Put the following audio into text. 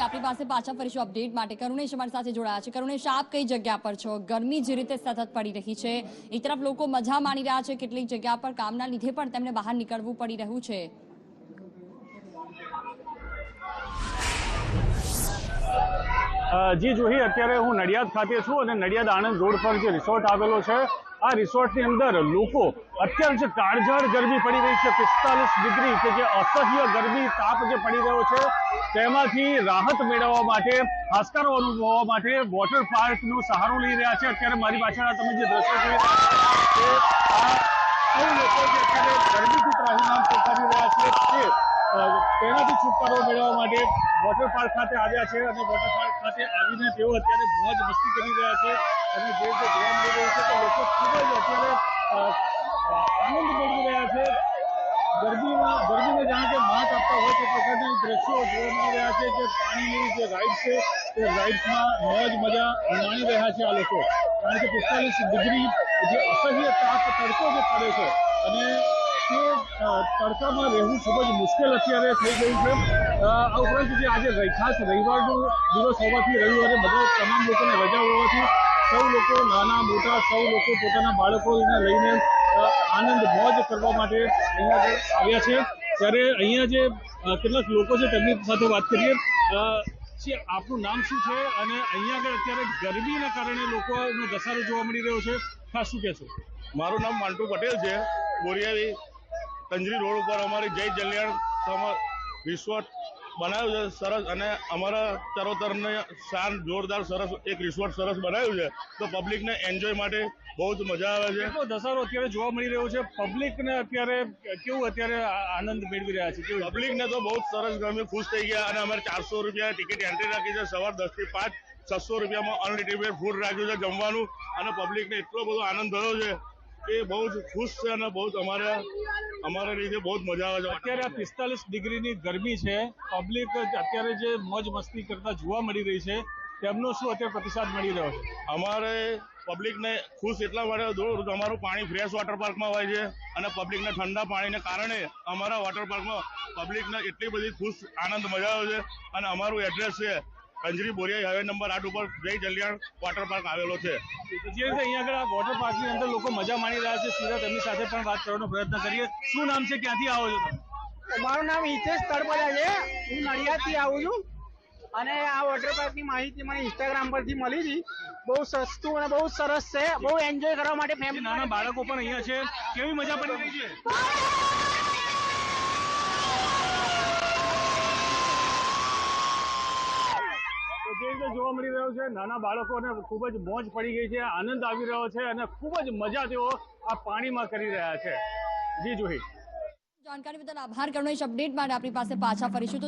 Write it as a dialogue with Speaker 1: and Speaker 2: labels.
Speaker 1: આપણી પાસે પાછા ફરીશું અપડેટ માટે. કરુણેશ અમારી સાથે જોડાયા છે. કરુણેશ, આપ કઈ જગ્યા પર છો? ગરમી જે રીતે સતત પડી રહી છે, એક તરફ લોકો મજા માણી રહ્યા છે, કેટલીક જગ્યા પર કામના લીધે પણ તેમને બહાર નીકળવું પડી રહ્યું છે.
Speaker 2: જી, જુહી, અત્યારે હું નડિયાદ ખાતે છું અને નડિયાદ આણંદ રોડ પર જે રિસોર્ટ આવેલો છે, આ રિસોર્ટની અંદર લોકો અત્યારે જે કાળઝાળ ગરમી પડી રહી છે, પિસ્તાલીસ ડિગ્રી કે જે અસહ્ય ગરમી તાપ જે પડી રહ્યો છે, તેમાંથી રાહત મેળવવા માટે હાસકારો અનુભવવા માટે વોટર પાર્કનો સહારો લઈ રહ્યા છે. અત્યારે મારી પાછળ તમે જે દ્રશ્યો જોઈ રહ્યા છો અત્યારે ગરમીથી ત્રાહિમામ પોકારી રહ્યા છે. તેનાથી છુટકારો મેળવવા માટે વોટર પાર્ક ખાતે આવ્યા છે અને વોટર પાર્ક ખાતે આવીને તેઓ અત્યારે મોજ મસ્તી કરી રહ્યા છે અને જે જે જોવા મળી રહ્યું છે તો લોકો ખૂબ જ અત્યારે આનંદ મેળવી રહ્યા છે. ગરમીમાં ગરબીને જાણે કે માત આપતા હોય તે પ્રકારના દ્રશ્યો જોવા મળી રહ્યા છે. જે પાણીની જે રાઈડ છે, તે રાઈડ્સમાં મોજ, મજા માણી રહ્યા છે આ લોકો. કારણ કે પિસ્તાલીસ ડિગ્રી જે અસહ્ય તાપ તડકો જે પડે છે અને અ, તડકામાં રહેવું ખૂબ જ મુશ્કેલ અત્યારે થઈ ગયું છે. આ ઉપરાંત જે આજે ખાસ રવિવારનો દિવસ હોવાથી રવિવારે બધા તમામ લોકોને રજા હોવાથી સૌ લોકો નાના મોટા સૌ લોકો પોતાના બાળકોને લઈને આનંદ મોજ કરવા માટે અહીંયા આવ્યા છે. ત્યારે અહીંયા જે કેટલાક લોકો છે તેમની સાથે વાત કરીએ. છે આપનું નામ શું છે અને અહીંયા આગળ અત્યારે ગરમીના કારણે લોકોનો ઘસારો જોવા મળી રહ્યો છે. ખાસ શું કહેશો?
Speaker 3: મારું નામ માંટુ પટેલ છે. બોરિયાવી કંજરી રોડ ઉપર અમારી જય જલ્યાણ રિસોર્ટ બનાવ્યું છે સરસ અને અમારા ચરોતરને શાન જોરદાર સરસ એક રિસોર્ટ સરસ બનાવ્યું છે. તો પબ્લિકને એન્જોય માટે બહુ જ મજા આવે છે.
Speaker 2: તો ધસારો અત્યારે જોવા મળી રહ્યો છે? પબ્લિકને અત્યારે કેવું અત્યારે આનંદ મેળવી રહ્યા છે?
Speaker 3: પબ્લિકને તો બહુ જ સરસ ગમે ખુશ થઈ ગયા અને અમારે ચારસો રૂપિયા ટિકિટ એન્ટ્રી રાખી છે. સવાર દસથી પાંચ છસો રૂપિયામાં અનલિમિટેડ ફૂડ રાખ્યું છે જમવાનું. અને પબ્લિકને એટલો બધો આનંદ થયો છે. કે બહુ જ ખુશ છે અને બહુ જ અમારા અમારા રીતે બહુ જ મજા આવે છે.
Speaker 2: અત્યારે આ પિસ્તાલીસ ડિગ્રીની ગરમી છે. પબ્લિક અત્યારે જે મોજ મસ્તી કરતા જોવા મળી રહી છે તેમનો શું અત્યારે પ્રતિસાદ મળી રહ્યો છે?
Speaker 3: અમારે પબ્લિકને ખુશ એટલા માટે દોડ અમારું પાણી ફ્રેશ વોટર પાર્કમાં હોય છે અને પબ્લિકને ઠંડા પાણીને કારણે અમારા વોટર પાર્કમાં પબ્લિકને એટલી બધી ખુશ આનંદ મજા આવે છે. અને અમારું એડ્રેસ છે કંજરી બોરિયા હાઈવે નંબર આઠ ઉપર જય જલિયાણ વોટર પાર્ક આવેલો છે.
Speaker 2: જે રીતે અહીંયા આગળ આ વોટર પાર્કની અંદર લોકો મજા માણી રહ્યા છે સીધા તેમની સાથે પણ વાત કરવાનો પ્રયત્ન કરીએ. શું નામ છે? ક્યાંથી આવો છો તમે?
Speaker 4: મારું નામ હિતેશ તળપડા છે. હું નડિયાદથી આવું છું. અને આ વોટર પાર્કની માહિતી મને ઇન્સ્ટાગ્રામ પરથી મળી હતી. બહુ સસ્તું અને બહુ સરસ છે. બહુ એન્જોય કરવા માટે ફેમિલી
Speaker 2: નાના બાળકો પણ અહીંયા છે. કેવી મજા પડી રહી છે? તો રીતે જોવા મળી રહ્યું છે? નાના બાળકોને ખૂબ જ મોજ પડી ગઈ છે, આનંદ આવી રહ્યો છે અને ખૂબ જ મજા તેઓ આ પાણીમાં કરી રહ્યા છે. જી, જોહી.
Speaker 1: જાણકારી બદલ આભાર. કરુણેશ અપડેટ માટે આપણી પાસે પાછા ફરીશું.